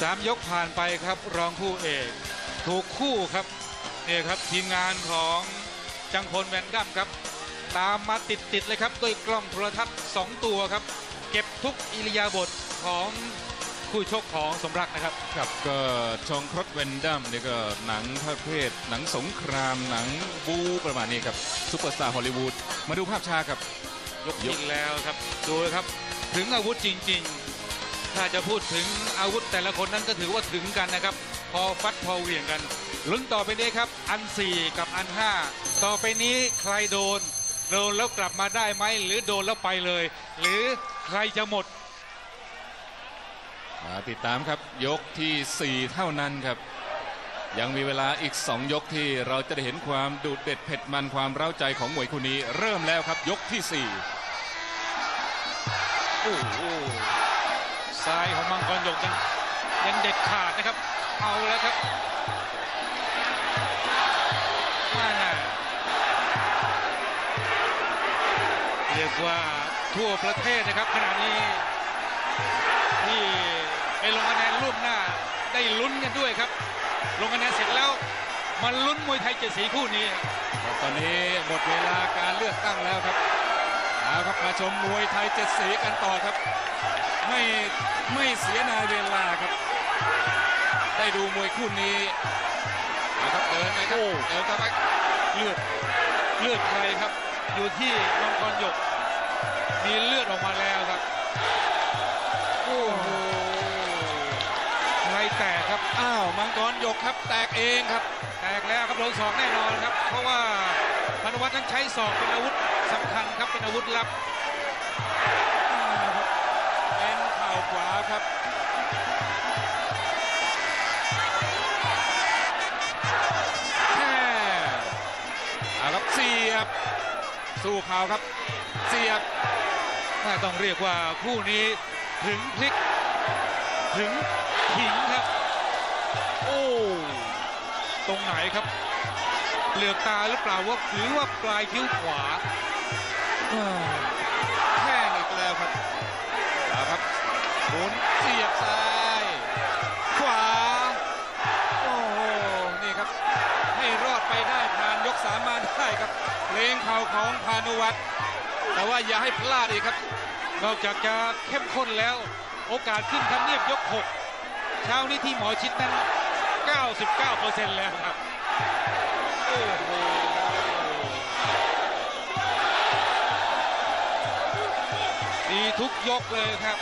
สามยกผ่านไปครับรองคู่เอก ถูกคู่ครับเนี่ยครับทีมงานของจังพลแวนดัมครับ ตามมาติดๆเลยครับด้วยกล้องโทรทัศน์ 2 ตัวครับ เก็บทุกอิริยาบถของคู่ชกของสมรักนะครับครับก็ชองครอสเวนดัมนี่ก็หนังประเภท หนังสงครามหนังบูประมาณนี้ครับซุปเปอร์สตาร์ฮอลลีวูดมาดูภาพช้าครับยกยิงแล้วครับดูครับ ถึงอาวุธจริง ๆ ถ้าจะพูดถึงอาวุธแต่ละคนนั้นก็ถือว่าถึงกันนะครับ พอฟัดพอเหวี่ยงกันลุ้นต่อไปนี้ครับ อัน 4 กับอัน 5 ต่อไปนี้ใครโดน โดนแล้วกลับมาได้ไหมหรือโดนแล้วไปเลย หรือใครจะหมดมาติดตามครับยกที่ 4 เท่านั้นครับ ยังมีเวลาอีก 2 ยกที่เราจะได้เห็นความดุเด็ดเผ็ดมันความเร้าใจของมวยคู่นี้ เริ่มแล้วครับยกที่โอ้โห ซ้ายของมังกรหยกยังยังเด็ดขาดนะครับ เอาแล้วครับว่าเรียกว่าทั่วประเทศนะครับขณะนี้ที่ไปลงคะแนนร่วมหน้าได้ลุ้นกันด้วยครับ ลงคะแนนเสร็จแล้วมาลุ้นมวยไทยเจ็ดสีคู่นี้ตอนนี้หมดเวลาการเลือกตั้งแล้วครับเอาครับมาชมมวยไทยเจ็ดสีกันต่อครับ ไม่ไม่เสียนายเวลาครับ ได้ดูมวยคู่นี้เอาครับเดินไปครับเดินเข้าไปเลือดเลือดใครครับ อยู่ที่มังกรหยก มีเลือดออกมาแล้วครับโอ้โหใครแตกครับอ้าวมังกรหยกครับแตกเองครับ แตกแล้วครับโดนศอกแน่นอนครับ เพราะว่าพนวัตนั้นใช้ศอกเป็นอาวุธสำคัญครับเป็นอาวุธลับ ครับแม่เอาครับเสียบ สู้เข่าครับ เสียบถ้าต้องเรียกว่าคู่นี้ถึงพลิก ถึงขิงครับ โอ้ตรงไหนครับเหลือกตาหรือเปล่าว่าหรือว่าปลายคิ้วขวา สียบซ้าย ขวา โอ้โห นี่ครับ ให้รอดไปได้ผ่านยกสามมาได้ครับเพลงเข่าของพานุวัตรแต่ว่าอย่าให้พลาดอีกครับ นอกจากจะเข้มข้นแล้ว โอกาสขึ้นทำเนียบยก 6 เช้านี้ที่หมอชิดนั้น 99%แล้วครับ โอ้โหดีทุกยกเลยครับ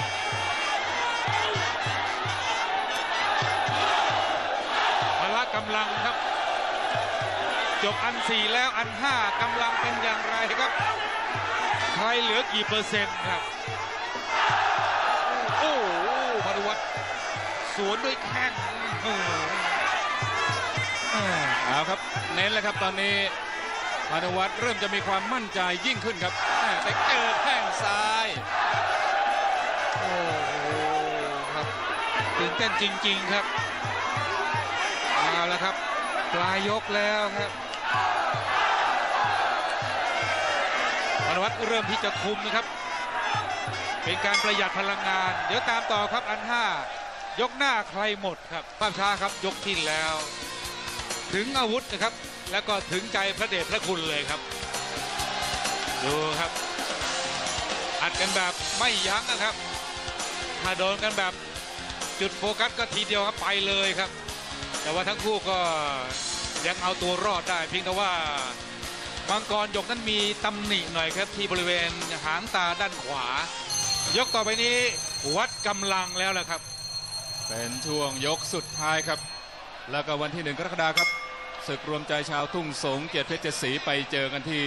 จบอัน4แล้วอัน5กำลังเป็นอย่างไรครับ ใครเหลือกี่เปอร์เซ็นต์ครับ โอ้โหพานุวัตรสวนด้วยแข้งอื้อหือเอาครับ เน้นแล้วครับตอนนี้พานุวัตรเริ่มจะมีความมั่นใจยิ่งขึ้นครับแม่แต่เจอแข้งซ้าย โอ้โหครับตื่นเต้นจริง ๆ ครับ เอาละครับ ปลายยกแล้วครับ พานุวัตรเริ่มที่จะคุมนะครับ เป็นการประหยัดพลังงาน เดี๋ยวตามต่อครับอัน5ยกหน้าใครหมดครับภาพช้าครับยกที่แล้ว ถึงอาวุธนะครับ แล้วก็ถึงใจพระเดชพระคุณเลยครับ ดูครับ อัดกันแบบไม่ยั้งนะครับ ถ้าโดนกันแบบจุดโฟกัสก็ทีเดียวครับไปเลยครับ แต่ว่าทั้งคู่ก็ยังเอาตัวรอดได้เพียงแต่ว่า มังกรหยกนั้นมีตำหนิหน่อยครับที่บริเวณหางตาด้านขวา ยกต่อไปนี้วัดกำลังแล้วแหละครับ เป็นช่วงยกสุดท้ายครับ แล้วก็วันที่หนึ่งกรกฎาคมครับศึกรวมใจชาวทุ่งสงเกียรติเพชรเจสีไปเจอกันที่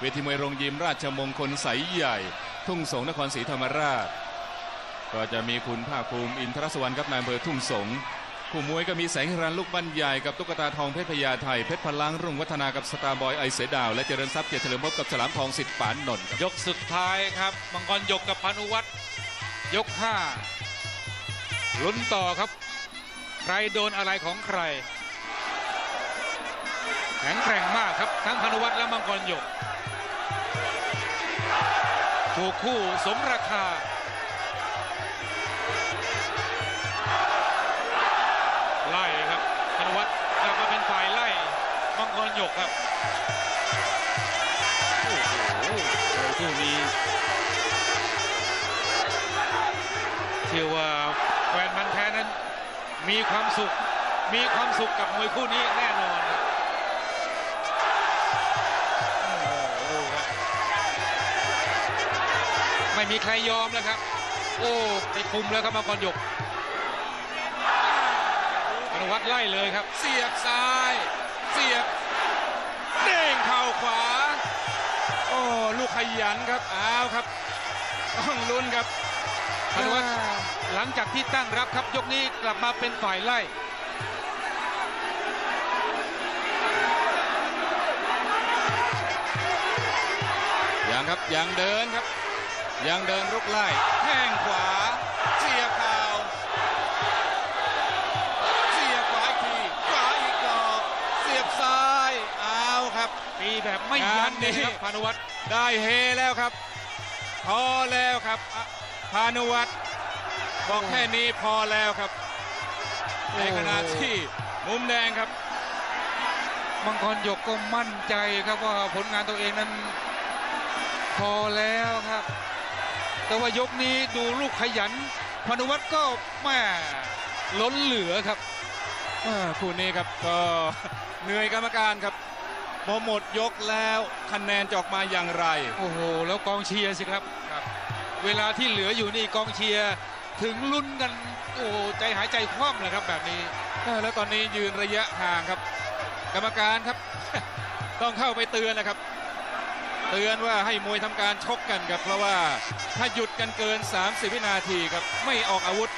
เวทีมวยโรงยิมราชมงคลใสใหญ่ ทุ่งสงนครศรีธรรมราช ก็จะมีคุณภาคภูมิอินทรสวรรค์ครับนายอำเภอทุ่งสง คู่มวยก็มีแสงรันลูกบ้านใหญ่กับตุ๊กตาทองเพชรพญาไทยเพชรพลังรุ่งวัฒนากับสตาร์บอยไอเสดาว และเจริญทรัพย์เกียรติเฉลิมพบกับฉลามทองสิทธิ์ปานนนท์ยกสุดท้ายครับมังกรยกกับพานุวัตรยก5ลุ้นต่อครับ ใครโดนอะไรของใคร แข็งแกร่งมากครับทั้งพานุวัตรและมังกรยกถูกคู่สมราคา มีความสุข มีความสุขกับมวยคู่นี้แน่นอนครับโอ้โหครับไม่มีใครยอมแล้วครับ โอ้ไปคุมแล้วครับมังกรหยกอนุวัตไล่เลยครับ เสียบซ้าย เสียบเด้งเข่าขวา โอ้ลูกขยันครับอ้าวครับต้องลุ้นครับพนุวัฒน์ หลังจากที่ตั้งรับครับยกนี้กลับมาเป็นฝ่ายไล่ยังครับยังเดินครับ ยังเดินรุกไล่แข้งขวาเสียบเข่าเสียบขวาอีกทีขวาอีกดอกเสียบซ้ายอ้าวครับตีแบบไม่ยั้นเลยนะครับงานนี้พานุวัฒน์ได้เฮแล้วครับ พอแล้วครับอะพานุวัตร บอกแค่นี้พอแล้วครับ ในขณะที่มุมแดงครับ มังกรหยกก็มั่นใจครับว่าผลงานตัวเองนั้นพอแล้วครับ แต่ว่ายกนี้ดูลูกขยันพานุวัฒน์ก็แม่ล้นเหลือครับอ่าคู่นี้ครับก็เหนื่อยกรรมการครับพอหมดยกแล้วคะแนนจะออกมาอย่างไร โอ้โห แล้วกองเชียร์สิครับครับ เวลาที่เหลืออยู่นี่กองเชียร์ ถึงลุ้นกัน โอ้โหใจหายใจคว่ำเลยครับแบบนี้เออแล้วตอนนี้ยืนระยะห่างครับ กรรมการครับ ต้องเข้าไปเตือนนะครับ เตือนว่าให้มวยทำการชกกันครับ เพราะว่าถ้าหยุดกันเกิน 30 วินาทีครับ ไม่ออกอาวุธ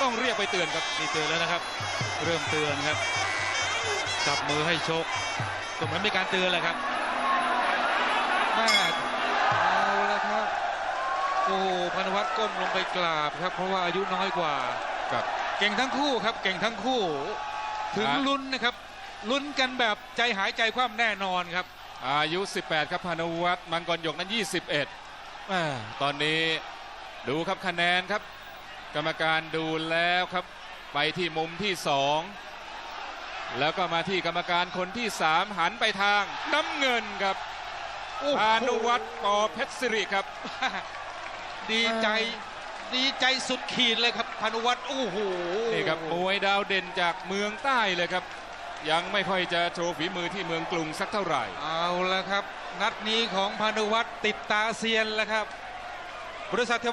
ต้องเรียกไปเตือนครับนี่เตือนแล้วนะครับ เริ่มเตือนครับจับมือให้ชกก็เหมือนมีการเตือนแหละครับแม่ อ้โหพานุวัฒน์ก้มลงไปกราบครับ เพราะว่าอายุน้อยกว่าครับเก่งทั้งคู่ครับ เก่งทั้งคู่ ถึงฮะลุ้นนะครับลุ้นกันแบบใจหายใจคว่ำแน่นอนครับ อายุ 18 ครับพานุวัฒน์มังกรหยกนั้น 21แม่ตอนนี้ดูครับคะแนนครับ กรรมการดูแล้วครับ ไปที่มุมที่สองแล้วก็มาที่กรรมการคนที่สามหันไปทางน้ำเงินครับโอ้โหพานุวัฒน์ปอเพชรสิริครับ ดีใจดีใจสุดขีดเลยครับพานุวัฒน์โอ้โหนี่ครับมวยดาวเด่นจากเมืองใต้เลยครับ ยังไม่ค่อยจะโชว์ฝีมือที่เมืองกรุงสักเท่าไหร่ เอาละครับ นัดนี้ของพานุวัฒน์ติดตาเซียนแล้วครับ บริษัทเทว